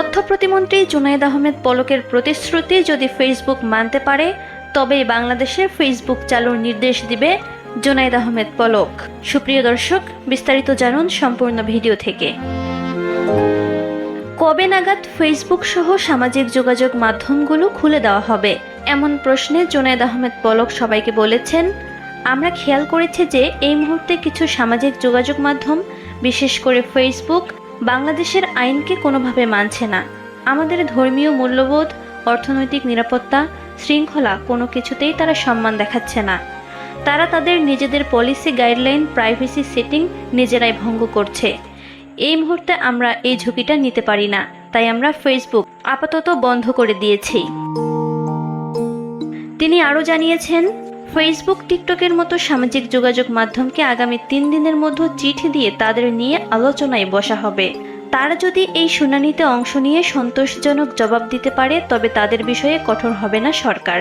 তথ্য প্রতিমন্ত্রী জুনাইদ আহমেদ পলকের প্রতিশ্রুতি যদি ফেসবুক মানতে পারে, তবেই বাংলাদেশে ফেসবুক চালুর নির্দেশ দিবে জুনাইদ আহমেদ পলক। সুপ্রিয় দর্শক, বিস্তারিত জানুন সম্পূর্ণ ভিডিও থেকে। কবে নাগাদ ফেসবুক সহ সামাজিক যোগাযোগ মাধ্যমগুলো খুলে দেওয়া হবে? এমন প্রশ্নে জুনাইদ আহমেদ পলক সবাইকে বলেছেন, আমরা খেয়াল করেছি যে এই মুহূর্তে কিছু সামাজিক যোগাযোগ মাধ্যম, বিশেষ করে ফেসবুক বাংলাদেশের আইনকে কোনোভাবে মানছে না। আমাদের ধর্মীয় মূল্যবোধ, অর্থনৈতিক নিরাপত্তা, শৃঙ্খলা কোনো কিছুতেই তারা সম্মান দেখাচ্ছে না। তারা তাদের নিজেদের পলিসি গাইডলাইন, প্রাইভেসি সেটিং নিজেরাই ভঙ্গ করছে। এই মুহূর্তে আমরা এই ঝুঁকিটা নিতে পারি না, তাই আমরা ফেসবুক আপাতত বন্ধ করে দিয়েছি। তিনি আরও জানিয়েছেন ফেসবুক টিকটকের মতো সামাজিক যোগাযোগ মাধ্যমকে আগামী তিন দিনের মধ্যে চিঠি দিয়ে তাদের নিয়ে আলোচনায় বসা হবে। তারা যদি এই শুনানিতে অংশ নিয়ে সন্তোষজনক জবাব দিতে পারে, তবে তাদের বিষয়ে কঠোর হবে না সরকার।